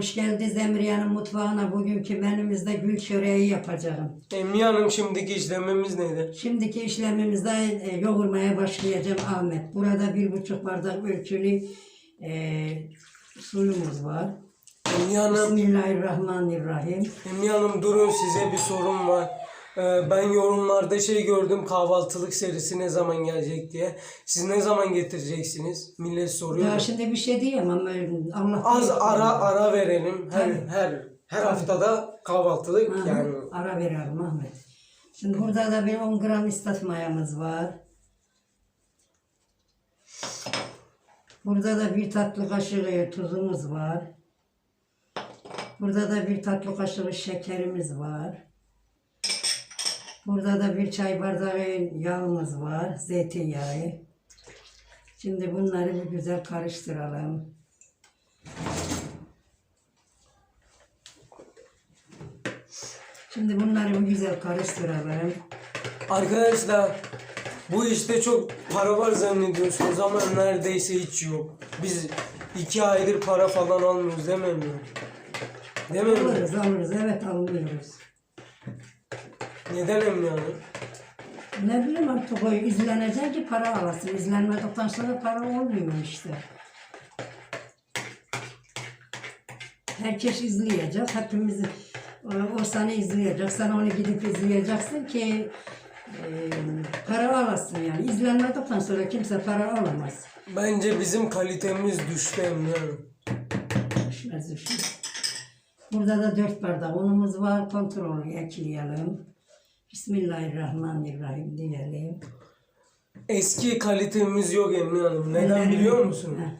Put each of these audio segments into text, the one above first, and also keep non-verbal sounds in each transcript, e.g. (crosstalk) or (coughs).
Hoş geldiniz Emriye'nin mutfağına. Bugünkü menümüzde gül çöreği yapacağım. Emniye Hanım şimdiki işlemimiz neydi? Şimdiki işlemimizde e, yoğurmaya başlayacağım Ahmet. Burada bir buçuk bardak ölçülü e, suyumuz var. Emniye Hanım, Bismillahirrahmanirrahim. Emniye Hanım durun size bir sorum var. Ee, ben yorumlarda şey gördüm kahvaltılık serisi ne zaman gelecek diye. Siz ne zaman getireceksiniz? Millet soruyor. Daha şimdi bir şey diyemem. Allah Az ara ara verelim. Her her her haftada kahvaltılık Aha, yani. Ara veriyorum Ahmet. Şimdi burada da bir 10 gram istat mayamız var. Burada da bir tatlı kaşığı tuzumuz var. Burada da bir tatlı kaşığı şekerimiz var. Burada da bir çay bardağı yağımız var, zeytinyağı. Şimdi bunları bir güzel karıştıralım. Şimdi bunları bir güzel karıştıralım. Arkadaşlar bu işte çok para var zannediyorsunuz ama neredeyse hiç yok. Biz iki aydır para falan almıyoruz değil mi? Değil mi? Alırız alırız evet alıyoruz. Neden Hanım? Ne bileyim artık o izlenecek ki para alasın. İzlenmedikten sonra para olmuyor işte. Herkes izleyecek. Hepimiz o, o seni izleyecek. Sen onu gidip izleyeceksin ki e, para alasın yani. İzlenmedikten sonra kimse para alamaz. Bence bizim kalitemiz düştü Emine Hanım. Düşmez düşmez. Burada da dört bardak unumuz var. Kontrolü ekleyelim. Bismillahirrahmanirrahim diyelim. Eski kalitemiz yok Emine Hanım. Neden biliyor musun? Heh.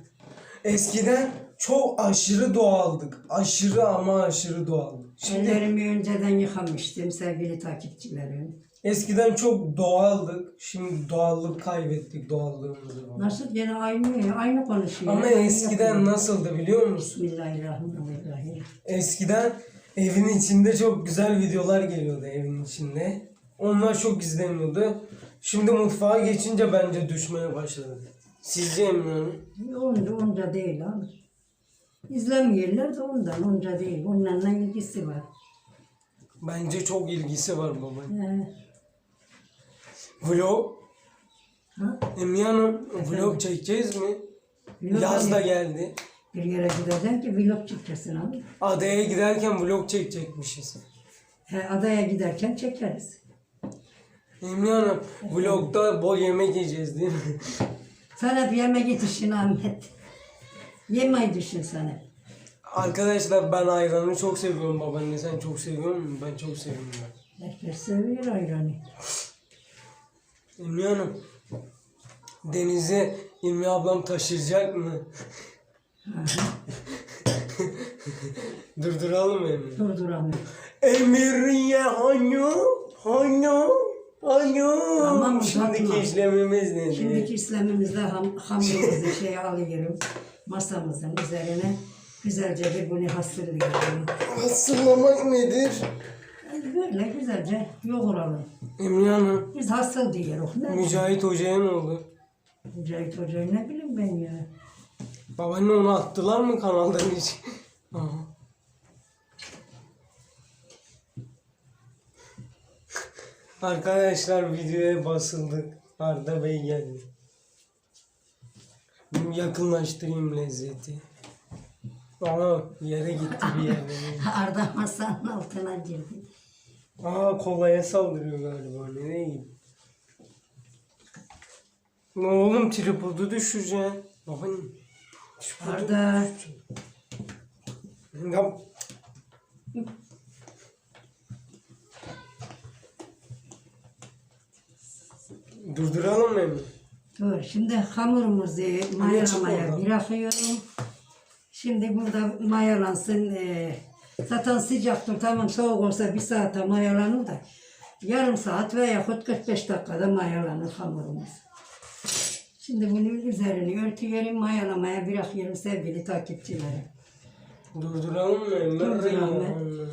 Eskiden çok aşırı doğaldık. Aşırı ama aşırı doğaldık. Şimdi Ellerimi önceden yıkamıştım sevgili takipçilerim. eskiden çok doğaldık. Şimdi doğallık kaybettik doğallığımızı. Nasıl gene aynı aynı konuşuyor. Ama Aynı eskiden yapıyor. nasıldı biliyor musun? Bismillahirrahmanirrahim. Eskiden evin içinde çok güzel videolar geliyordu evin içinde. Onlar çok izleniyordu. Şimdi mutfağa geçince bence düşmeye başladı. Sizce Emine Hanım? Onca, onca değil abi. İzlemiyorlar da ondan onca değil. Ne ilgisi var? Bence çok ilgisi var baba. Ee, Vlog. ha? Hanım vlog çekeceğiz mi? Vlog Yaz da geldi. Bir yere gideceksin ki vlog çekeceksin abi. Adaya giderken vlog çekecekmişiz. He, adaya giderken çekeriz. Emine Hanım vlogda bol yemek yiyeceğiz değil mi? Sen hep yemek düşün Ahmet. Yemeği düşün sen hep. Arkadaşlar ben ayranı çok seviyorum babaanne. Sen çok seviyor musun? Ben çok seviyorum. Herkes seviyor ayranı. Emine Hanım denize İlmi ablam taşıyacak mı? (laughs) Durduralım mı Emine? Durduramıyor. Emiriye hanyo, hanyo, hanyo. Tamam, uzatma. Şimdiki işlemimiz nedir? Şimdiki İslam'ımızda ham, hamurumuzu şey alıyorum. Masamızın üzerine güzelce bir bunu hazırlıyorum. Hasırlamak nedir? Yani Böyle güzelce yoğuralım. Emine Hanım, Biz hasıl diyoruz. Ne? Mücahit Hoca'ya ne oldu? Mücahit Hoca'yı ne bileyim ben ya. Babaanne onu attılar mı kanaldan hiç? (laughs) Arkadaşlar videoya basıldık. Arda Bey geldi. Yakınlaştırayım lezzeti. Aa yere gitti bir yere. (laughs) Arda masanın altına girdi. Aa kolaya saldırıyor galiba. Nereye gitti? Ne oğlum tripodu düşüreceksin. Babaanne. Tripodu Arda. Ya Durduralım mı? Dur şimdi hamurumuzu mayalamaya bırakıyorum. Şimdi burada mayalansın. Ee, zaten sıcaktır tamam soğuk olsa bir saate mayalanır da yarım saat veya 45 dakikada mayalanır hamurumuz. Şimdi bunun üzerini örtüyorum mayalamaya bırakıyorum sevgili takipçilerim. Durduralım mı? Durduralım.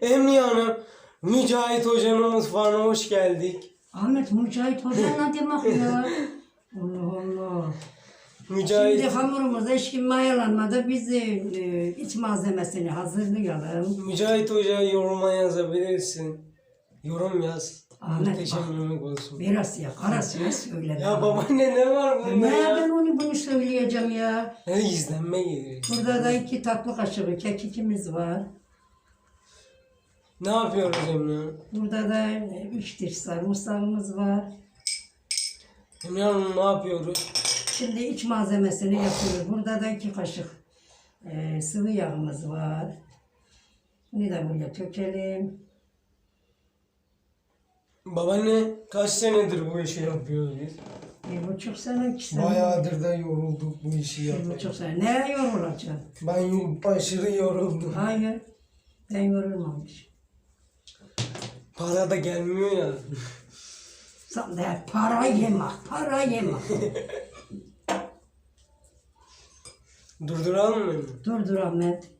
Emre Hanım, Mücahit Hoca'nın mutfağına hoş geldik. Ahmet Mücahit Hoca ne demek ya? (laughs) Allah Allah. Mücahit. Şimdi hamurumuz eşkin mayalanmadı. Biz e, iç malzemesini hazırlayalım. Mücahit Hoca yoruma yazabilirsin. Yorum yaz. Ahmet Muhteşem bak. yemek olsun. Biraz ya karasını söyle. Ya babaanne ne var bunda Ne ya? ben onu bunu söyleyeceğim ya. Ne izlenme gelir. Burada da iki tatlı kaşığı kekikimiz var. Ne yapıyoruz Emine? Burada da e, üç diş sarımsağımız var. Emine Hanım ne yapıyoruz? Şimdi iç malzemesini yapıyoruz. Burada da iki kaşık e, sıvı yağımız var. Bunu da buraya tökelim. Babaanne kaç senedir bu işi yapıyoruz biz? Bir buçuk sene, iki sene. Bayağıdır da yorulduk bu işi Bir yapmaya. buçuk sene. Neye yorulacaksın? Ben aşırı yoruldum. Hayır. Ben yorulmamış. Para da gelmiyor ya. Sen de para yeme, para yeme. (laughs) Durduralım mı? Emine? dur dur Ahmet.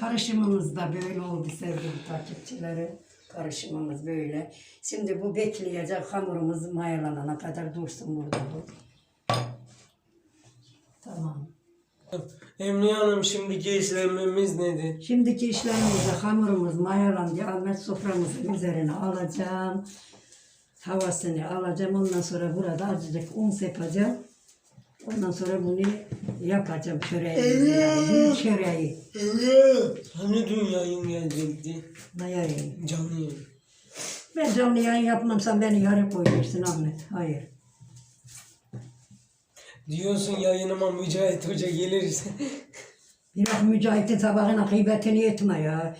Karışımımız da böyle oldu sevgili takipçileri. Karışımımız böyle. Şimdi bu bekleyecek hamurumuz mayalanana kadar dursun burada bu. Tamam. Emine Hanım şimdiki işlemimiz nedir? Şimdiki işlemimizde hamurumuz mayalandı. Ahmet soframızın üzerine alacağım. Havasını alacağım. Ondan sonra burada azıcık un sepacağım. Ondan sonra bunu yapacağım çöreği. Yani, çöreği. Emine! Hani dün yayın gelecekti? Ne yarayayım? Canlı yayın. Ben canlı yayın yapmamsam beni yarı koyuyorsun Ahmet. Hayır. Diyorsun yayınıma Mücahit Hoca gelirse. (laughs) Biraz mücahitin sabahına gıybetini etme ya.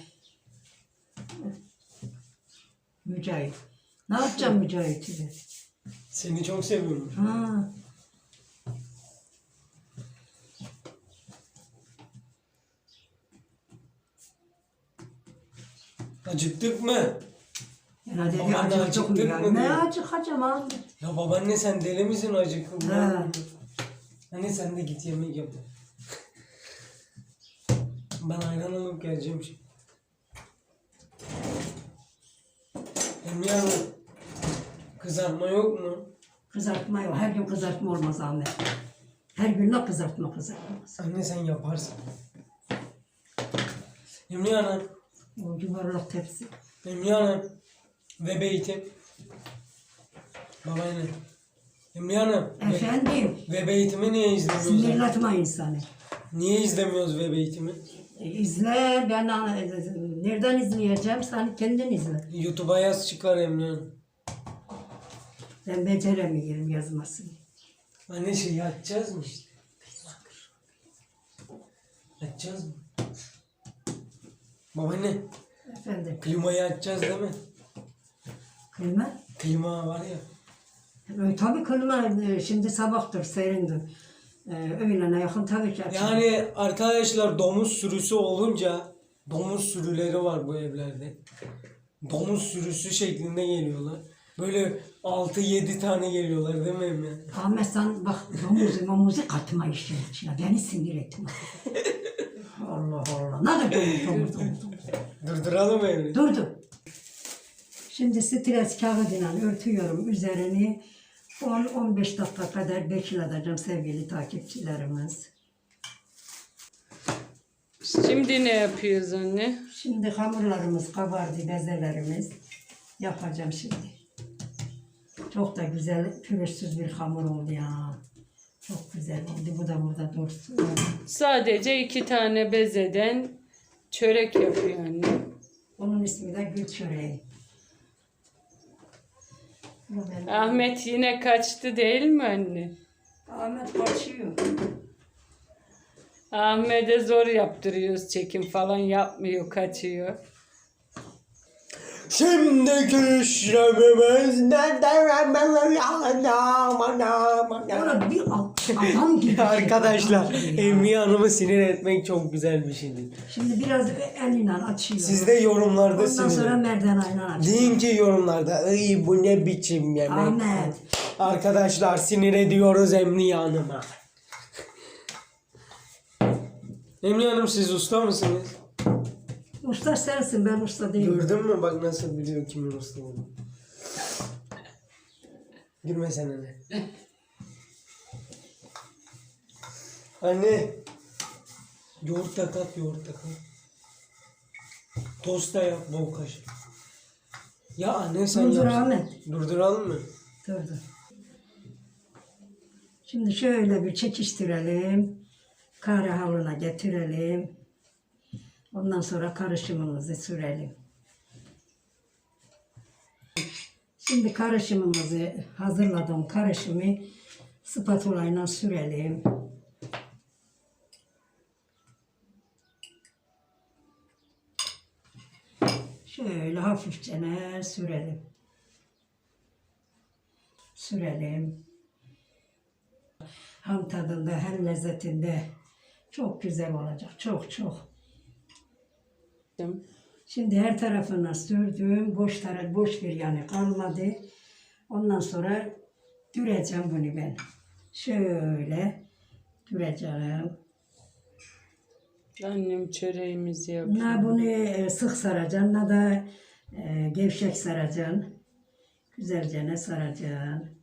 Mücahit. Ne yapacağım mücahiti? Seni çok seviyorum. Ha. Acıktık mı? Yani dedi Babaanne acık çok mu acıktık ya? mı Ne diyor. acıkacağım abi? Ya babaanne sen deli misin acıktın? Ha. Hani sen de git yemek yap. Ben ayran alıp geleceğim şimdi. Emine Hanım, kızartma yok mu? Kızartma yok. Her gün kızartma olmaz Ahmet. Her gün ne kızartma kızartmaz. Anne sen yaparsın. Emine Hanım, O yuvarlak tepsi. Emine Hanım ve beytim. Babaanne. Emine Hanım, ve, Efendim, ve beytimi niye izlemiyoruz? sinirletme insanı. Niye izlemiyoruz ve beytimi? E, izle, ben e, nereden izleyeceğim? Sen kendin izle. YouTube'a yaz çıkar Emine Hanım. Ben beceremiyorum yazmasını. Anne şey yatacağız mı işte? Yatacağız mı? Babaanne Efendim, klimayı açacağız değil mi? kıyma? Klima var ya. E, tabii kıyma e, şimdi sabahtır, serindir. E, öğlene yakın tabii ki açılır. Yani arkadaşlar domuz sürüsü olunca domuz sürüleri var bu evlerde. Domuz sürüsü şeklinde geliyorlar. Böyle 6-7 tane geliyorlar değil mi Emine? Ahmet sen bak domuzu mamuzu katma işin içine. Beni sinir etme. (laughs) Allah Allah. Ne de domuz domuz domuz domuz. Durduralım Emine. Durdu. Şimdi stres kağıdıyla örtüyorum üzerini. 10-15 dakika kadar bekleteceğim sevgili takipçilerimiz. Şimdi ne yapıyoruz anne? Şimdi hamurlarımız kabardı, bezelerimiz. Yapacağım şimdi. Çok da güzel, pürüzsüz bir hamur oldu ya. Çok güzel oldu. Bu da burada dursun. Sadece iki tane bezeden çörek yapıyor anne. Onun ismi de gül çöreği. Ahmet yine kaçtı değil mi anne? Ahmet kaçıyor. Ahmet'e zor yaptırıyoruz çekim falan yapmıyor kaçıyor. Şimdiki neden Orada bir adam gibi. Arkadaşlar Ya. Emine Hanım'ı sinir etmek çok güzel bir şeydir. Şimdi biraz eliyle açıyor. Siz de yorumlarda Ondan sinir sonra merdanayla açıyor. Deyin ki yorumlarda ay bu ne biçim yemek. Ahmet. Arkadaşlar sinir ediyoruz Emniye Hanım'a. Emniye Hanım siz usta mısınız? Usta sensin ben usta değilim. Gördün mü bak nasıl biliyor kimin usta olduğunu. Gülme sen hele. Anne. Yoğurt da kat, yoğurt da kat. Tost da yap bol kaşık. Ya anne sen Durdur yap. Ahmet. Durduralım mı? Dur dur. Şimdi şöyle bir çekiştirelim. Kare halına getirelim. Ondan sonra karışımımızı sürelim. Şimdi karışımımızı hazırladığım karışımı spatula ile sürelim. Şöyle hafifçe sürelim. Sürelim. Hem tadında hem lezzetinde çok güzel olacak. Çok çok. Şimdi her tarafına sürdüm. Boş taraf, boş bir yanı kalmadı. Ondan sonra düreceğim bunu ben. Şöyle düreceğim. Annem çöreğimizi yapıyor. Ne bunu e, sık saracaksın ne da e, gevşek saracaksın. Güzelce ne saracaksın.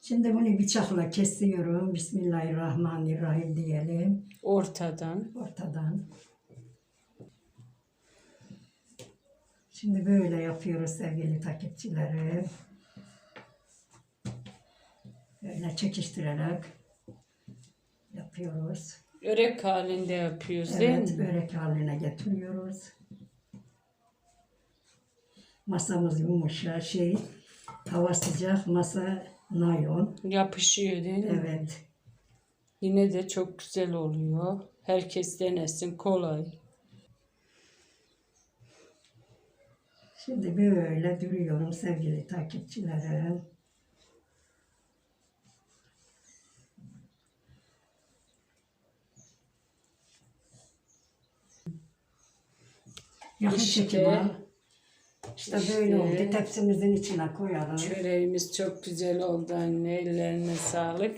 Şimdi bunu bıçakla kesiyorum. Bismillahirrahmanirrahim diyelim. Ortadan. Ortadan. Şimdi böyle yapıyoruz sevgili takipçilerim. Böyle çekiştirerek yapıyoruz. Örek halinde yapıyoruz değil Evet, mi? börek haline getiriyoruz. Masamız yumuşak, şey, hava sıcak, masa naylon. Yapışıyor değil mi? Evet, Yine de çok güzel oluyor. Herkes denesin. Kolay. Şimdi böyle duruyorum sevgili takipçilerim. Yakın İşte- çekim al. İşte böyle işte- oldu. Tepsimizin içine koyalım. Çöreğimiz çok güzel oldu anne. Ellerine sağlık.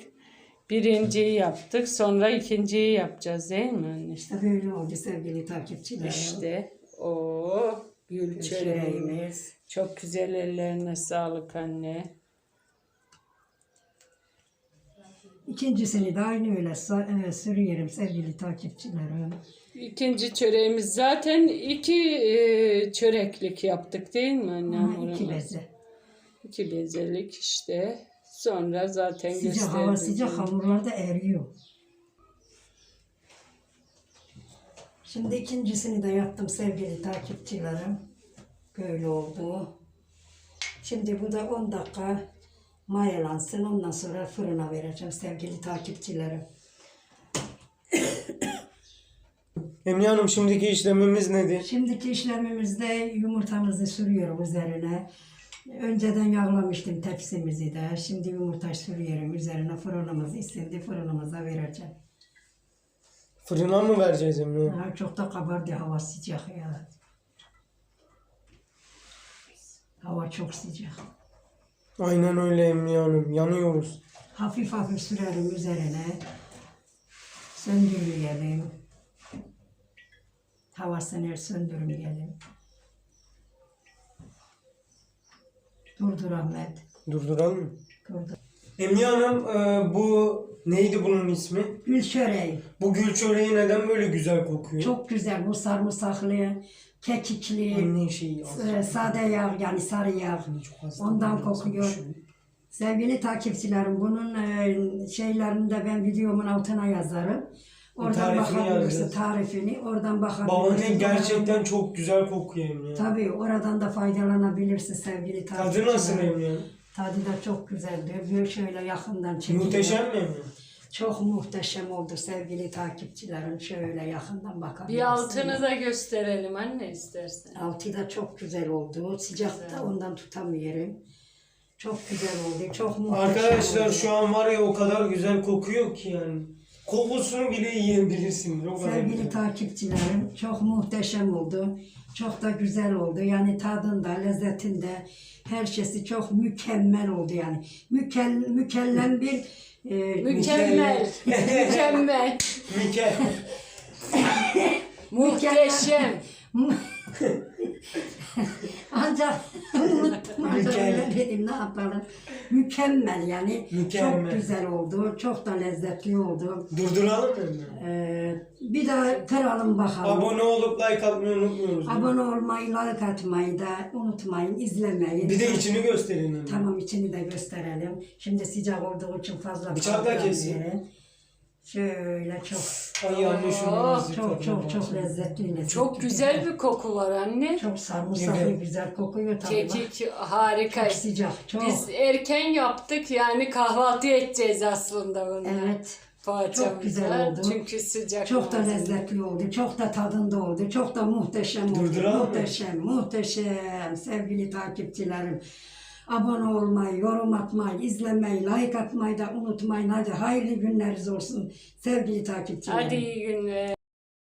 Birinciyi yaptık. Sonra ikinciyi yapacağız değil mi anne? İşte böyle oldu sevgili takipçilerim. İşte o gül çöreğimiz. Çok güzel ellerine sağlık anne. İkincisini de aynı öyle e, sürüyorum sevgili takipçilerim. İkinci çöreğimiz zaten iki e, çöreklik yaptık değil mi anne? Ha, iki beze. İki bezelik işte. Sonra zaten Sıcak hava gösterdik. sıcak hamurlar da eriyor. Şimdi ikincisini de yaptım sevgili takipçilerim. Böyle oldu. Şimdi bu da 10 dakika mayalansın. Ondan sonra fırına vereceğim sevgili takipçilerim. (coughs) Emine Hanım şimdiki işlemimiz nedir? Şimdiki işlemimizde yumurtamızı sürüyorum üzerine. Önceden yağlamıştım tepsimizi de. Şimdi yumurta sürüyorum üzerine. Fırınımız ısındı. Fırınımıza vereceğim. Fırına mı vereceğiz Emine? Ha, çok da kabardı hava sıcak ya. Hava çok sıcak. Aynen öyle Emine Hanım. Yanıyoruz. Hafif hafif sürerim üzerine. Söndürmeyelim. Havasını söndürmeyelim. Durdur Ahmet. Durduralım mı? Durdur. Emine Hanım e, bu neydi bunun ismi? Gül çöreği. Bu gül çöreği neden böyle güzel kokuyor? Çok güzel bu sarımsaklı, kekikli, Anne şeyi e, sade yağ yani sarı yağ. Çok Ondan kokuyor. yazmış. Sevgili takipçilerim bunun e, şeylerini de ben videomun altına yazarım. Oradan Tarifini bakabilirsin yazacağız. tarifini. Oradan bakabilirsin. Babaanne gerçekten çok güzel kokuyor Emine. Tabii oradan da faydalanabilirsin sevgili takipçilerim. Tadı nasıl Emine? Tadı da çok güzeldi. Bir şöyle yakından çekeyim. Muhteşem mi? Çok muhteşem oldu sevgili takipçilerim. Şöyle yakından bakabilirsiniz. Bir altını da gösterelim anne istersen. Altı da çok güzel oldu. Sıcakta ondan tutamıyorum. Çok güzel oldu. Çok muhteşem Arkadaşlar oldu. şu an var ya o kadar güzel kokuyor ki yani. Kokusunu bile yiyebilirsiniz. O kadar Sevgili güzel. takipçilerim çok muhteşem oldu. Çok da güzel oldu. Yani tadında, lezzetinde her şeysi çok mükemmel oldu yani. Mükel, mükellem bir e, Mükemmel. Mükemmel. Mükemmel. (laughs) Muhteşem. (laughs) (laughs) Ancak unuttum. Ancak öyle dedim ne yapalım. Mükemmel yani. Mükemmel. Çok güzel oldu. Çok da lezzetli oldu. Durduralım mı? Ee, bir daha kıralım bakalım. Abone olup like atmayı unutmuyoruz. Abone olmayı, like atmayı da unutmayın, izlemeyin. Bir de içini gösterin. Tamam içini de gösterelim. Şimdi sıcak olduğu için fazla Bıçakla verin. Şöyle çok Ay anne şunu bizi çok tadına çok çok lezzetli lezzetli. Çok güzel bir koku var anne. Çok sarımsaklı Güzel. güzel kokuyor tabii. bak. Kekik harika. Çok sıcak çok. Biz erken yaptık yani kahvaltı edeceğiz aslında bunu. Evet. Poğaçamızla. Çok güzel oldu. Çünkü sıcak. Çok da malzeme. lezzetli oldu. Çok da tadında oldu. Çok da muhteşem oldu. Durduralım mı? muhteşem, muhteşem sevgili takipçilerim. Abone olmayı, yorum atmayı, izlemeyi, like atmayı da unutmayın. Hadi hayırlı günleriniz olsun sevgili takipçilerim. Hadi iyi günler.